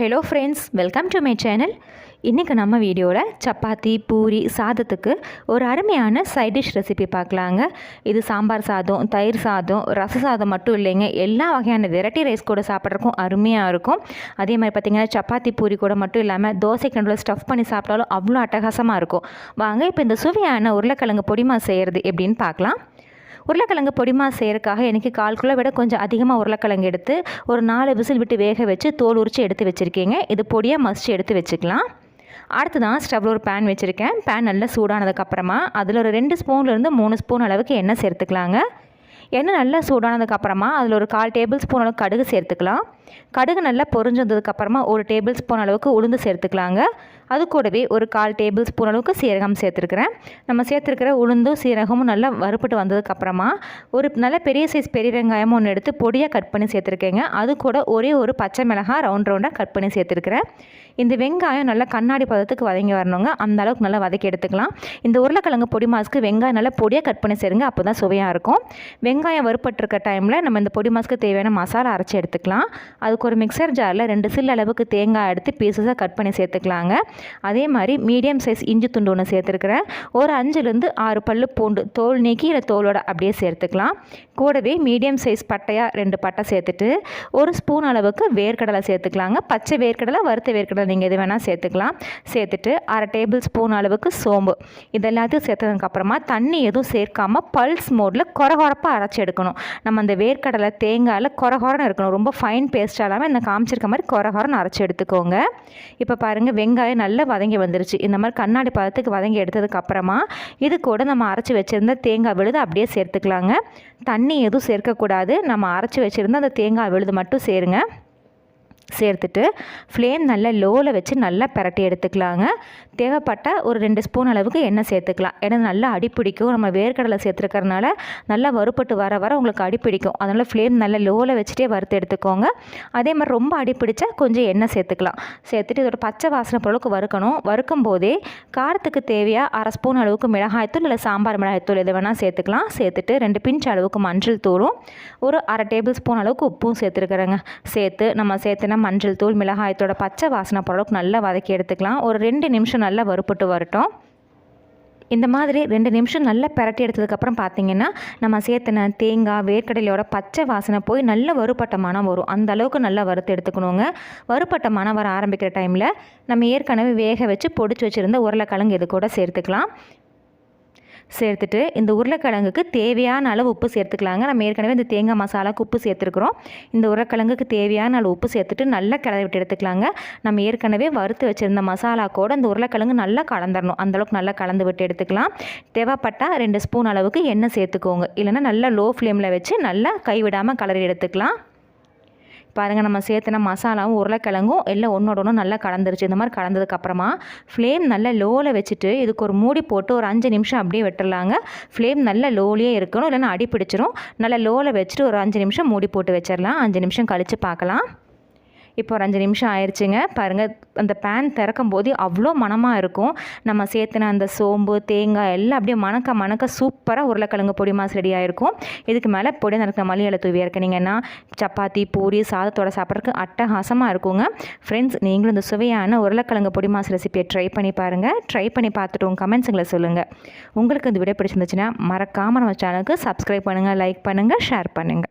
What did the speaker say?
Hello friends welcome to my channel இன்றைக்கி நம்ம வீடியோவில் சப்பாத்தி பூரி சாதத்துக்கு ஒரு அருமையான சைட் டிஷ் ரெசிபி பார்க்கலாங்க. இது சாம்பார் சாதம் தயிர் சாதம் ரச சாதம் மட்டும் இல்லைங்க. எல்லா வகையான வெரைட்டி ரைஸ் கூட சாப்பிட்றதுக்கும் அருமையாக இருக்கும். அதே மாதிரி பார்த்திங்கன்னா சப்பாத்தி பூரி கூட மட்டும் இல்லாமல் தோசை கண்டில் ஸ்டஃப் பண்ணி சாப்பிட்டாலும் அவ்வளோ அட்டகாசமாக இருக்கும். வாங்க இப்போ இந்த சுவையான உருளைக்கிழங்கு பொடிமா செய்கிறது எப்படின்னு பார்க்கலாம். உருளைக்கிழங்கு பொடிமா செய்கிறதுக்காக எனக்கு கால் கிலோ விட கொஞ்சம் அதிகமாக உருளைக்கிழங்கு எடுத்து ஒரு நாலு விசில் விட்டு வேக வச்சு தோல் உரித்து எடுத்து வச்சுருக்கீங்க. இது பொடியாக மசித்து எடுத்து வச்சுக்கலாம். அடுத்து தான் ஸ்டவ்வில் ஒரு பேன் வச்சுருக்கேன். பேன் நல்லா சூடானதுக்கப்புறமா அதில் ஒரு ரெண்டு ஸ்பூன்லேருந்து மூணு ஸ்பூன் அளவுக்கு எண்ணெய் சேர்த்துக்கலாங்க. எண்ணெய் நல்லா சூடானதுக்கப்புறமா அதில் ஒரு கால் டேபிள் ஸ்பூன் அளவுக்கு கடுகு சேர்த்துக்கலாம். கடுகு நல்லா பொறிஞ்சதுக்கப்புறமா ஒரு டேபிள் ஸ்பூன் அளவுக்கு உளுந்து சேர்த்துக்கலாங்க. அது கூடவே ஒரு கால் டேபிள் ஸ்பூன் அளவுக்கு சீரகம் சேர்த்துருக்குறேன். நம்ம சேர்த்துருக்கிற உளுந்தும் சீரகமும் நல்லா வறுப்பட்டு வந்ததுக்கப்புறமா ஒரு நல்ல பெரிய சைஸ் பெரிய வெங்காயமும் ஒன்று எடுத்து பொடியாக கட் பண்ணி சேர்த்துருக்கேங்க. அது கூட ஒரே ஒரு பச்சை மிளகாய் ரவுண்ட் ரவுண்டாக கட் பண்ணி சேர்த்துருக்குறேன். இந்த வெங்காயம் நல்லா கண்ணாடி பதத்துக்கு வதங்கி வரணுங்க. அந்த அளவுக்கு நல்லா வதக்கி எடுத்துக்கலாம். இந்த உருளைக்கிழங்கு பொடி மாஸ்க்கு வெங்காயம் நல்லா பொடியாக கட் பண்ணி சேருங்க. அப்போ தான் சுவையாக இருக்கும். வெங்காயம் வெங்காயம் வறுப்பட்டுருக்க டைமில் நம்ம இந்த பொடி மாஸ்க்கு தேவையான மசாலா அரைச்சி எடுத்துக்கலாம். அதுக்கு ஒரு மிக்சர் ஜாரில் ரெண்டு சில் அளவுக்கு தேங்காய் எடுத்து பீசஸாக கட் பண்ணி சேர்த்துக்கலாங்க. அதே மாதிரி மீடியம் சைஸ் இஞ்சி துண்டு ஒன்று சேர்த்துருக்குறேன். ஒரு அஞ்சுலேருந்து ஆறு பல்லு பூண்டு தோல் நீக்கி இல்லை தோலோட அப்படியே சேர்த்துக்கலாம். கூடவே மீடியம் சைஸ் பட்டையாக ரெண்டு பட்டை சேர்த்துட்டு ஒரு ஸ்பூன் அளவுக்கு வேர்க்கடலை சேர்த்துக்கலாங்க. பச்சை வேர்க்கடலை வறுத்த வேர்க்கடலை நீங்கள் எது வேணால் சேர்த்துக்கலாம். சேர்த்துட்டு அரை டேபிள் ஸ்பூன் அளவுக்கு சோம்பு. இதெல்லாத்தையும் சேர்த்ததுக்கப்புறமா தண்ணி எதுவும் சேர்க்காமல் பல்ஸ் மோடில் குறகுறப்பாக அரைச்சி எடுக்கணும். நம்ம அந்த வேர்க்கடலை தேங்காயில் குறகுறன்னு இருக்கணும். ரொம்ப ஃபைன் பேஸ்ட்டாக இல்லாமல் இந்த காமிச்சிருக்க மாதிரி குறகுறன்னு அரைச்சி எடுத்துக்கோங்க. இப்போ பாருங்கள் வெங்காயம் நல்லா வதங்கி வந்துருச்சு. இந்த மாதிரி கண்ணாடி பதத்துக்கு வதங்கி எடுத்ததுக்கப்புறமா இது கூட நம்ம அரைச்சி வச்சுருந்த தேங்காய் விழுது அப்படியே சேர்த்துக்கலாங்க. தண்ணி எதுவும் சேர்க்கக்கூடாது. நம்ம அரைச்சி வச்சுருந்த அந்த தேங்காய் விழுது மட்டும் சேருங்க. சேர்த்துட்டு ஃப்ளேம் நல்லா லோவில் வச்சு நல்லா பரட்டி எடுத்துக்கலாங்க. தேவைப்பட்டால் ஒரு ரெண்டு ஸ்பூன் அளவுக்கு எண்ணெய் சேர்த்துக்கலாம். ஏன்னா நல்லா அடிப்பிடிக்கும் நம்ம வேர்க்கடலை சேர்த்துருக்கறனால நல்லா வறுப்பட்டு வர வர உங்களுக்கு அடிப்பிடிக்கும் அதனால் ஃப்ளேம் நல்லா லோவில் வச்சுட்டே வறுத்து எடுத்துக்கோங்க. அதே மாதிரி ரொம்ப அடிப்பிடிச்சா கொஞ்சம் எண்ணெய் சேர்த்துக்கலாம். சேர்த்துட்டு இதோட பச்சை வாசனை பொருளுக்கு வறுக்கணும். வறுக்கும் போதே காரத்துக்கு தேவையாக அரை ஸ்பூன் அளவுக்கு மிளகாய்த்தூள் இல்லை சாம்பார் மிளகாய்த்தூள் எது வேணால் சேர்த்துக்கலாம். சேர்த்துட்டு ரெண்டு பிஞ்ச் அளவுக்கு மஞ்சள் தூளும். ஒரு அரை டேபிள் ஸ்பூன் அளவுக்கு உப்பும் சேர்த்துருக்குறேங்க. சேர்த்து நம்ம சேர்த்துனா மஞ்சள் தூள் மிளகாயத்தோட பச்சை வாசனை பொருளுக்கு நல்லா வதக்கி எடுத்துக்கலாம். ஒரு ரெண்டு நிமிஷம் நல்லா வறுப்பட்டு வரட்டும். இந்த மாதிரி ரெண்டு நிமிஷம் நல்லா பரட்டி எடுத்ததுக்கப்புறம் பார்த்தீங்கன்னா நம்ம சேர்த்துன தேங்காய் வேர்க்கடலையோட பச்சை வாசனை போய் நல்ல வறுப்பட்ட மனம் வரும். அந்த அளவுக்கு நல்லா வறுத்து எடுத்துக்கணுங்க. வறுப்பட்ட மனம் வர ஆரம்பிக்கிற டைமில் நம்ம ஏற்கனவே வேக வச்சு பொடிச்சு வச்சுருந்த உருளைக்கிழங்கு இது கூட சேர்த்துக்கலாம். சேர்த்துட்டு இந்த உருளைக்கிழங்குக்கு தேவையான அளவு உப்பு சேர்த்துக்கலாங்க. நம்ம ஏற்கனவே இந்த தேங்காய் மசாலாவுக்கு உப்பு சேர்த்துருக்குறோம். இந்த உருளைக்கிழங்குக்கு தேவையான அளவு உப்பு சேர்த்துட்டு நல்லா கிளறி விட்டு எடுத்துக்கலாங்க. நம்ம ஏற்கனவே வறுத்து வச்சுருந்த மசாலா கூட இந்த உருளைக்கிழங்கு நல்லா கலந்துடணும் அந்தளவுக்கு நல்லா கலந்து விட்டு எடுத்துக்கலாம். தேவைப்பட்டால் ரெண்டு ஸ்பூன் அளவுக்கு எண்ணெய் சேர்த்துக்கோங்க. இல்லைனா நல்லா லோ ஃப்ளேமில் வச்சு நல்லா கைவிடாமல் கலரி எடுத்துக்கலாம். பாருங்கள் நம்ம சேர்த்துன மசாலாவும் உருளைக்கிழங்கும் எல்லாம் ஒன்றோட ஒன்று நல்லா கலந்துருச்சு. இந்த மாதிரி கலந்ததுக்கப்புறமா ஃப்ளேம் நல்லா லோவில் வச்சுட்டு இதுக்கு ஒரு மூடி போட்டு ஒரு அஞ்சு நிமிஷம் அப்படியே விட்டுடலாங்க ஃப்ளேம் நல்லா லோலேயே இருக்கணும். இல்லைன்னா அடி பிடிச்சிரும் நல்லா லோவில் வச்சுட்டு ஒரு அஞ்சு நிமிஷம் மூடி போட்டு வச்சிடலாம் அஞ்சு நிமிஷம் கழித்து பார்க்கலாம். இப்போ ஒரு அஞ்சு நிமிஷம் ஆயிடுச்சுங்க பாருங்கள் அந்த பேன் திறக்கும் போது அவ்வளோ மனமாக இருக்கும். நம்ம சேர்த்துன அந்த சோம்பு தேங்காய் எல்லாம் அப்படியே மணக்க மணக்க சூப்பராக உருளைக்கிழங்கு பொடி மாசு ரெடி ஆகிருக்கும் இதுக்கு மேலே பொடி நடக்கிற மல்லியில் தூவி இறக்குனீங்கன்னா சப்பாத்தி பூரி சாதத்தோட சாப்பிட்றதுக்கு அட்டகாசமாக இருக்குங்க. ஃப்ரெண்ட்ஸ் நீங்களும் இந்த சுவையான உருளைக்கிழங்கு பொடி மாசு ரெசிபியை ட்ரை பண்ணி பாருங்கள் ட்ரை பண்ணி பார்த்துட்டு உங்கள் கமெண்ட்ஸுங்களை சொல்லுங்கள் உங்களுக்கு இந்த வீடியோ பிடிச்சிருந்துச்சுன்னா மறக்காமல் நம்ம சேனலுக்கு சப்ஸ்கிரைப் பண்ணுங்கள் லைக் பண்ணுங்கள் ஷேர் பண்ணுங்கள்